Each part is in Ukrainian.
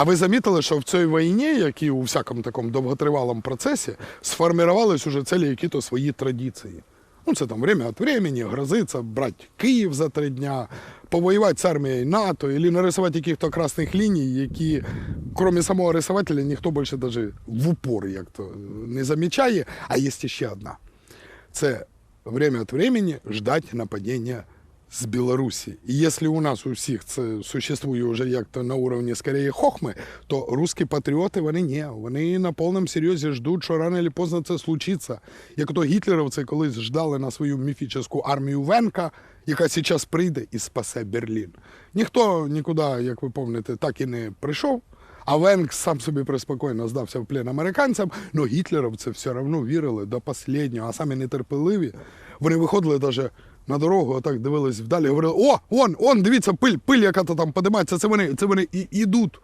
А ви замітили, що в цій війні, як і у всякому такому довготривалому процесі, сформувались уже цілі які-то свої традиції. Ну, це там время від времени, грозиться брати Київ за три дня, повоювати з армією НАТО, або нарисувати яких-то красних ліній, які, крім самого рисувателя, ніхто більше даже в упор як то не замічає. А є ще одна. Це время від времени ждать нападения з Білорусі. І якщо у нас у всіх це существує вже як-то на уровні скоріше хохми, то русські патріоти вони ні. Вони на повному серйозі ждуть, що рано чи поздно це случиться. Як то гітлерівці колись ждали на свою міфічну армію Венка, яка зараз прийде і спасе Берлін. Ніхто нікуди, як ви пам'ятаєте, так і не прийшов. А Венг сам собі приспокійно здався в плен американцям, але гітлеровці все одно вірили до останнього, а самі нетерпеливі. Вони виходили навіть на дорогу, отак дивились вдалі, говорили: о, он, он, дивіться, пиль, пиль, яка то там подимається, це вони, це вони і ідуть.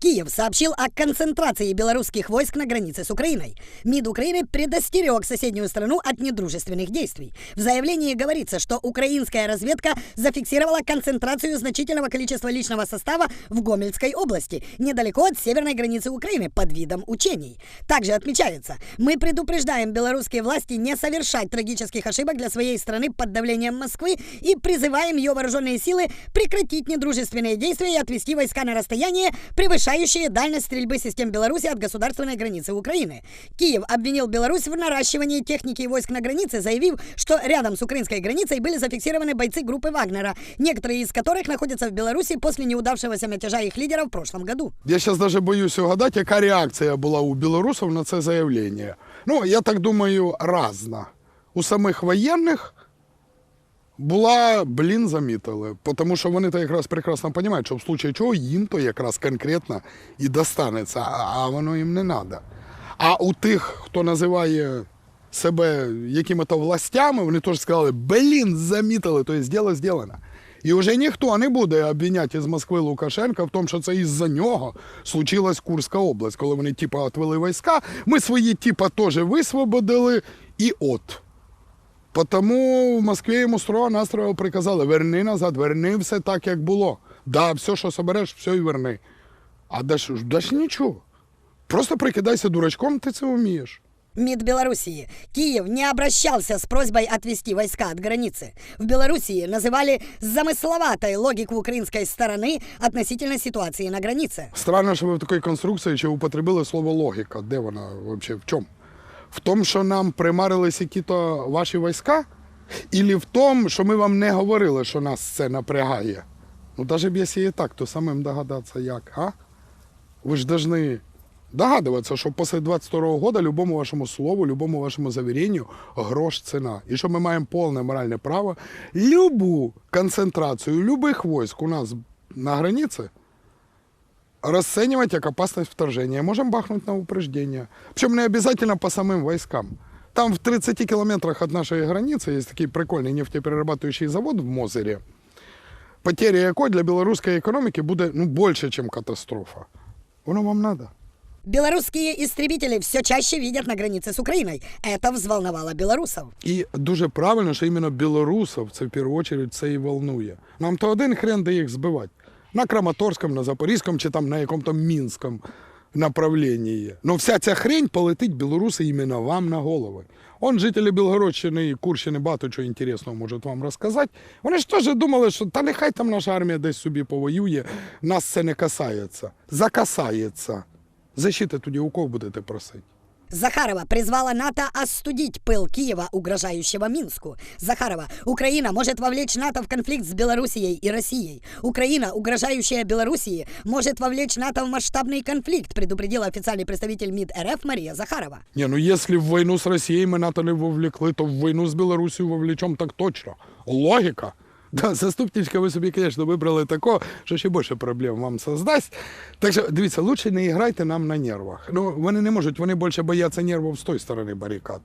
Киев сообщил о концентрации белорусских войск на границе с Украиной. МИД Украины предостерег соседнюю страну от недружественных действий. В заявлении говорится, что украинская разведка зафиксировала концентрацию значительного количества личного состава в Гомельской области, недалеко от северной границы Украины, под видом учений. Также отмечается, мы предупреждаем белорусские власти не совершать трагических ошибок для своей страны под давлением Москвы и призываем ее вооруженные силы прекратить недружественные действия и отвести войска на расстояние, превышающее дальность стрельбы систем Беларуси от государственной границы Украины. Киев обвинил Беларусь в наращивании техники и войск на границе, заявив, что рядом с украинской границей были зафиксированы бойцы группы Вагнера, некоторые из которых находятся в Беларуси после неудавшегося мятежа их лидера в прошлом году. Я зараз навіть боюсь угадати, яка реакція була у білорусів на це заявлення. Ну, я так думаю, разна. У самих воєнних була, блін, замітили. Тому що вони то якраз прекрасно розуміють, що в случае чого їм то якраз конкретно і достанеться, а а воно їм не треба. А у тих, хто називає себе якими-то властями, вони теж сказали, блін, замітили, то є діло зроблено. І вже ніхто не буде обвиняти із Москви Лукашенка в тому, що це із-за нього случилась Курська область, коли вони типа отвели війська. Ми свої типа теж висвободили, і от. Потому в Москві йому строго настроєво приказали: верни назад, верни все так, як було. Да, все, що собереш, все і верни. А даш, даш нічого. Просто прикидайся дурачком, ти це вмієш. МИД Белоруссии. Киев не обращался с просьбой отвести войска от границы. В Белоруссии называли замысловатой логику украинской стороны относительно ситуации на границе. Странно, що ви в такій конструкції чи употребили слово логіка. Де вона взагалі? В чому? В тому, що нам примарились які-то ваші війська? Ілі в тому, що ми вам не говорили, що нас це напрягає? Ну, навіть якщо і так, то самим догадатися як, а? Ви ж повинні догадуватися, що після 22-го року любому вашому слову, любому вашому завіренню грош ціна. І що ми маємо повне моральне право любу концентрацію любих військ у нас на границі расценивать как опасность вторжения. Можем бахнуть на упреждение. Причем не обязательно по самым войскам. Там в 30 километрах от нашей границы есть такой прикольный нефтеперерабатывающий завод в Мозере, потеря якої для білоруської економіки буде ну, більше, ніж катастрофа. Воно вам надо. Белорусские истребители все чаще видят на границе с Украиной. Это взволновало белорусов. І дуже правильно, що іменно білорусів це в першу чергу це і волнує. Нам то один хрен де їх збивати. На Краматорському, на Запорізькому чи там на якому-то Мінському направленні. Ну вся ця хрень полетить білоруси іменно вам на голови. Он жителі Білгородщини і Курщини багато чого інтересного можуть вам розказати. Вони ж теж думали, що та нехай там наша армія десь собі повоює, нас це не касається. Закасається. Защита тоді у кого будете просити? Захарова призвала НАТО остудить пыл Киева, угрожающего Минску. Захарова, Украина может вовлечь НАТО в конфликт с Белоруссией и Россией. Украина, угрожающая Белоруссии, может вовлечь НАТО в масштабный конфликт, предупредила официальный представитель МИД РФ Мария Захарова. Не, ну если в войну с Россией мы НАТО не вовлекли, то в войну з Білорусію вовлечем так точно. Логіка. Да, заступничка ви собі, звісно, вибрали такого, що ще більше проблем вам создасть. Так що, дивіться, лучше не грайте нам на нервах. Ну, вони не можуть, вони більше бояться нервів з тої сторони барикад.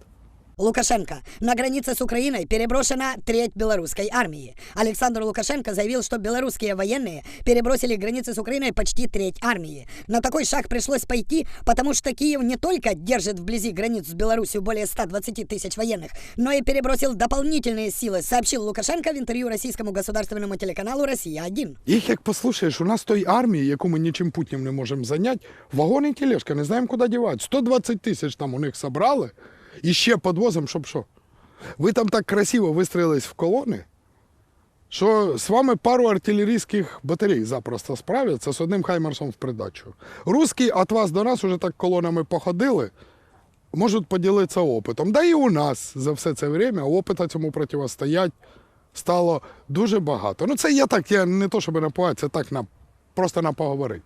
Лукашенко. На границе с Украиной переброшена треть белорусской армии. Александр Лукашенко заявил, что белорусские военные перебросили к границе с Украиной почти треть армии. На такой шаг пришлось пойти, потому что Киев не только держит вблизи границ с Беларусью более 120 тысяч военных, но и перебросил дополнительные силы, сообщил Лукашенко в интервью российскому государственному телеканалу «Россия-1». Їх як послухаєш, у нас той армії, яку ми нічим путнім не можемо зайняти, вагони і тележка, не знаємо, куди дівати. 120 тисяч там у них собрали, і ще підвозимо, щоб що. Ви там так красиво вистроїлись в колони, що з вами пару артилерійських батарей запросто справляться з одним хаймерсом в придачу. Русські від вас до нас уже так колонами походили, можуть поділитися опитом. Да і у нас за все це время опита цьому противостоять стало дуже багато. Ну це я так, я не то, щоб напугати, це так на, просто на поговорити.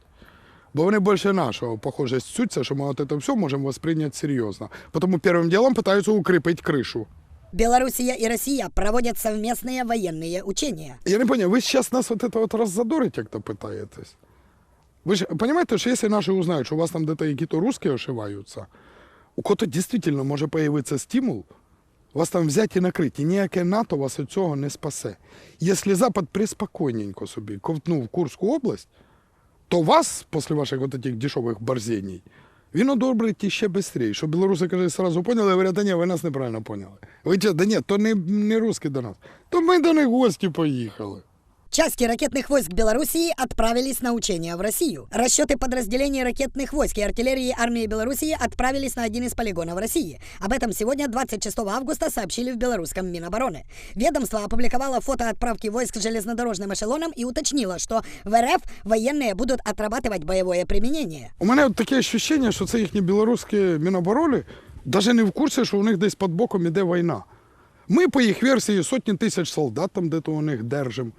Бо вони більше нашого, похоже, сцються, що ми от це все можемо восприйняти серйозно. Тому першим ділом питаються укріпити кришу. Белоруссия и Россия проводят совместные военные учения. Я не понял, ви зараз нас от это от роззадорить, як то питаєтесь? Ви ж розумієте, що якщо наші узнають, що у вас там де-то якісь русські ошиваються, у кого-то дійсно може появитися стимул вас там взяти і накрити. І ніяке НАТО вас від цього не спасе. Якщо Запад приспокійненько собі ковтнув Курську область, то вас, після ваших от этих дешевих борзеній, він одобрить іще швидше. Що білоруси, каже, сразу поняли, говорять, да ні, ви нас неправильно поняли. Ви че, да ні, то не, не русські до нас. То ми до них гості поїхали. Части ракетных войск Белоруссии отправились на учения в Россию. Расчеты подразделений ракетных войск и артиллерии армии Белоруссии отправились на один из полигонов России. Об этом сегодня, 26 августа, сообщили в белорусском Минобороны. Ведомство опубликовало фото отправки войск железнодорожным эшелоном и уточнило, что в РФ военные будут отрабатывать боевое применение. У мене от таке ощущення, що це їхні білоруські міноборони навіть не в курсі, що у них десь під боком іде війна. Ми, по їх версії, сотні тисяч солдат там де-то у них держимо,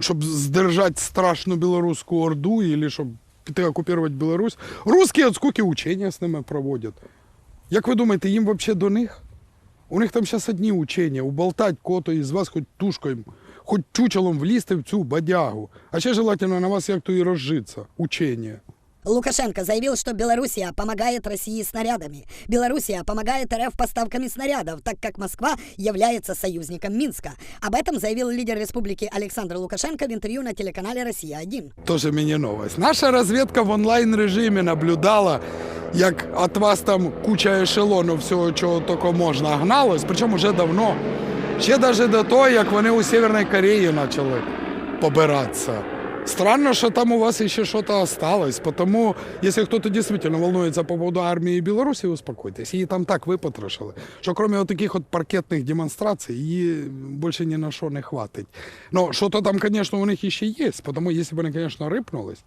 Щоб здержати страшну білоруську орду, або щоб піти окупувати Білорусь. Русські от скільки учення з ними проводять. Як ви думаєте, їм взагалі до них? У них там зараз одні учення, уболтать кого-то із вас хоч тушкою, хоч чучелом влізти в цю бадягу. А ще желательно на вас як-то і розжитися. Учення. Лукашенко заявил, что Белоруссия помогает России снарядами. Белоруссия помогает РФ поставками снарядов, так как Москва является союзником Минска. Об этом заявил лидер республики Александр Лукашенко в интервью на телеканале «Россия-1». Тоже мені новость. Наша розвідка в онлайн режимі наблюдала, як від вас там куча ешелону всього, чого тільки можна, гналось, причому вже давно. Ще навіть до того, як вони у Северній Кореї почали побиратися. Странно, що там у вас ще щось осталось, потому, хтось дійсно волнується по поводу армії Білорусі, успокойтесь, її там так випотрошили, що крім от таких от паркетних демонстрацій, її більше ні на що не хватить. Ну, що-то там, звісно, у них ще є, тому, якщо б вони, звісно, рипнулись,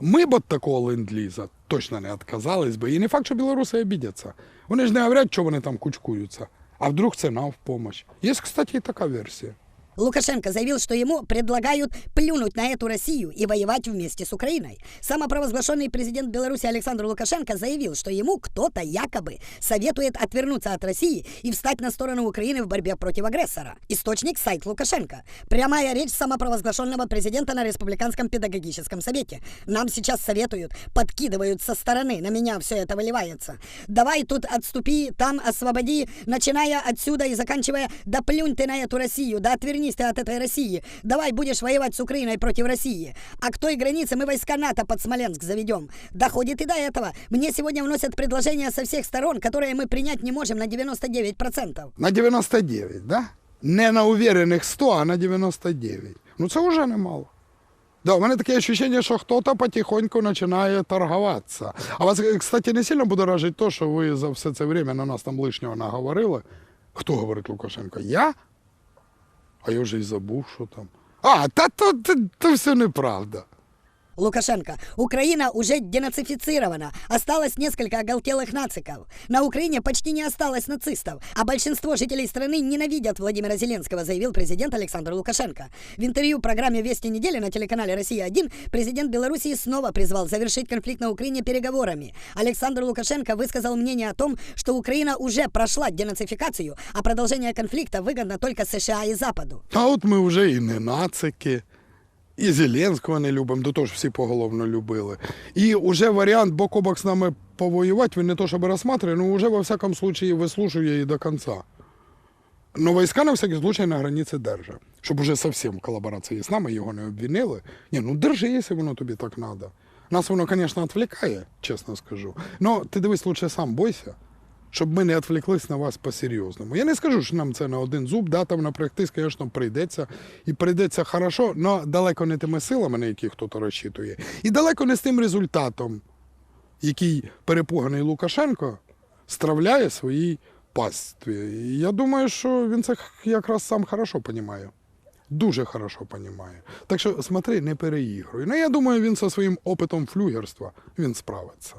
ми б від такого ленд-ліза точно не відказались би. І не факт, що білоруси обідяться. Вони ж не говорять, що вони там кучкуються. А вдруг ціна в помощь. Є, кстати, і така версія. Лукашенко заявил, что ему предлагают плюнуть на эту Россию и воевать вместе с Украиной. Самопровозглашенный президент Беларуси Александр Лукашенко заявил, что ему кто-то якобы советует отвернуться от России и встать на сторону Украины в борьбе против агрессора. Источник – сайт Лукашенко. Прямая речь самопровозглашенного президента на Республиканском педагогическом совете. Нам сейчас советуют, подкидывают со стороны, на меня все это выливается. Давай тут отступи, там освободи, начиная отсюда и заканчивая, да плюнь ты на эту Россию, да отвернись ты от этой России. Давай будешь воевать с Украиной против России. А к той границе мы войска НАТО под Смоленск заведем. Доходит и до этого. Мне сегодня вносят предложения со всех сторон, которые мы принять не можем на 99%. На 99, да? Не на уверених 100, а на 99. Ну це вже немало. Да, у мене таке що хтось потихоньку починає торгуватися. А вас, кстати, не сильно будоражить то, що ви за все це время на нас там лишнього наговорили. Хто говорить Лукашенко? Я? А я вже й забув, що там. А, та то, то, то все неправда. Лукашенко. Украина уже денацифицирована. Осталось несколько оголтелых нациков. На Украине почти не осталось нацистов, а большинство жителей страны ненавидят Владимира Зеленского, заявил президент Александр Лукашенко. В интервью программе «Вести недели» на телеканале «Россия-1» президент Белоруссии снова призвал завершить конфликт на Украине переговорами. Александр Лукашенко высказал мнение о том, что Украина уже прошла денацификацию, а продолжение конфликта выгодно только США и Западу. А от ми вже і не нацики, і Зеленського не любимо, до того ж всі поголовно любили. І вже варіант бок о бок з нами повоювати, він не то щоб розсматриває, ну вже во всякому случае вислушує її до кінця. Но війська на всякий случай на границі держать. Щоб уже зовсім колаборації з нами його не обвинили. Ні, ну держи, якщо воно тобі так треба. Нас воно, звісно, відвлікає, чесно скажу. Но ти дивись лучше сам бойся, щоб ми не відвлеклись на вас по-серйозному. Я не скажу, що нам це на один зуб, да, там напрягтись, звісно, прийдеться. І прийдеться хорошо, але далеко не тими силами, на які хтось розчитує. І далеко не з тим результатом, який перепуганий Лукашенко стравляє своїй пастві. Я думаю, що він це якраз сам хорошо розуміє. Дуже хорошо розуміє. Так що смотри, не переігруй. Ну я думаю, він зі своїм опитом флюгерства він справиться.